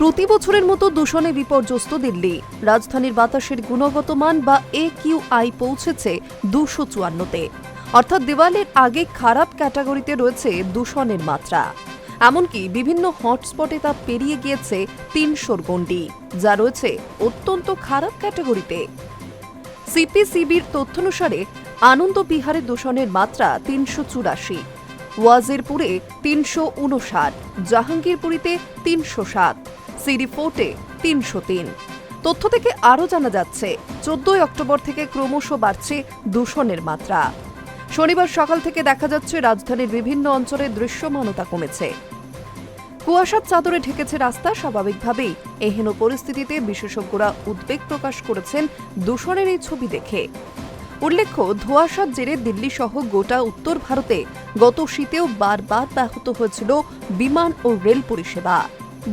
প্রতি বছরের মতো দূষণে বিপর্যস্ত দিল্লি। রাজধানীর বাতাসের গুণগত মান বা এ কিউ আই পৌঁছেছে দুশো চুয়ান্নতে। অর্থাৎ দেওয়ালের আগে খারাপ ক্যাটাগরিতে রয়েছে দূষণের মাত্রা। এমনকি বিভিন্ন হটস্পটে তা পেরিয়ে গিয়েছে তিনশোর গণ্ডি, যা রয়েছে অত্যন্ত খারাপ ক্যাটাগরিতে। সিপিসিবির তথ্যানুসারে আনন্দ বিহারে দূষণের মাত্রা তিনশো চুরাশি, ওয়াজেরপুরে তিনশো উনষাট, জাহাঙ্গীরপুরীতে তিনশো সাত সিরিফোর্টে তিনশো তিন। তথ্য থেকে আরও জানা যাচ্ছে, চোদ্দই অক্টোবর থেকে ক্রমশ বাড়ছে দূষণের মাত্রা। শনিবার সকাল থেকে দেখা যাচ্ছে, রাজধানীর বিভিন্ন অঞ্চলে দৃশ্যমানতা কমেছে। কুয়াশার চাদরে ঢেকেছে রাস্তা, স্বাভাবিকভাবেই এহেন পরিস্থিতিতে বিশেষজ্ঞরা উদ্বেগ প্রকাশ করেছেন দূষণের এই ছবি দেখে। উল্লেখ্য, ধোঁয়াশার জেরে দিল্লি সহ গোটা উত্তর ভারতে গত শীতেও বারবার ব্যাহত হয়েছিল বিমান ও রেল পরিষেবা।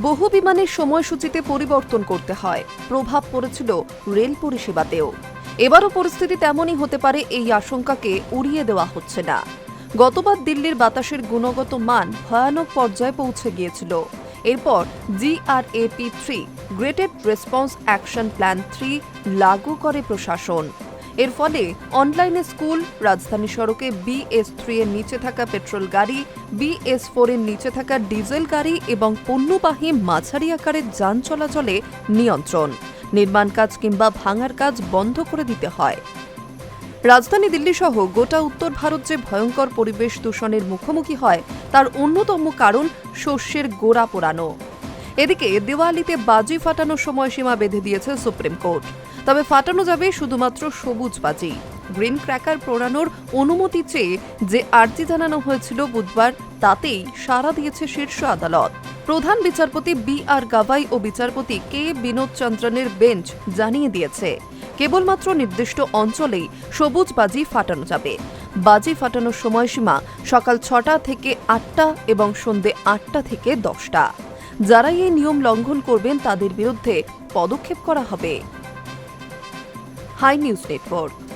বহু বিমানের সময়সূচিতে পরিবর্তন করতে হয়। প্রভাব পড়েছিল রেল পরিষেবাতেও। এবারও পরিস্থিতি তেমনই হতে পারে এই আশঙ্কাকে উড়িয়ে দেওয়া হচ্ছে না। গতবার দিল্লির বাতাসের গুণগত মান ভয়ানক পর্যায়ে পৌঁছে গিয়েছিল। এরপর GRAP three graded response action plan three লাগু করে প্রশাসন। এর ফলে অনলাইনে স্কুল, রাজধানী সড়কে বিএস থ্রি এর নিচে থাকা পেট্রোল গাড়ি বিএস ফোর এর নিচে থাকা ডিজেল গাড়ি এবং পণ্যবাহী মাঝারি আকারের যান চলাচলে নিয়ন্ত্রণ। নির্মাণ কাজ কিংবা ভাঙার কাজ বন্ধ করে দিতে হয়। রাজধানী দিল্লি সহ গোটা উত্তর ভারত যে ভয়ঙ্কর পরিবেশ দূষণের মুখোমুখি হয়, তার অন্যতম কারণ শস্যের গোড়া পোড়ানো। এদিকে দেওয়ালিতে বাজি ফাটানোর সময়সীমা বেঁধে দিয়েছে সুপ্রিম কোর্ট। তবে ফাটানো যাবে শুধুমাত্র সবুজ বাজি। গ্রিন ক্র্যাকার পোড়ানোর অনুমতি চেয়ে যে আর্জি জানানো হয়েছিল বুধবার, তাতেই সাড়া দিয়েছে শীর্ষ আদালত। প্রধান বিচারপতি বি আর গাভাই ও বিচারপতি কে বিনোদ চন্দ্রনের বেঞ্চ জানিয়ে দিয়েছে, কেবলমাত্র নির্দিষ্ট অঞ্চলেই সবুজ বাজি ফাটানো যাবে। বাজি ফাটানোর সময়সীমা সকাল ছটা থেকে আটটা এবং সন্ধে আটটা থেকে দশটা। যারাই এই নিয়ম লঙ্ঘন করবেন তাদের বিরুদ্ধে পদক্ষেপ করা হবে। High news network.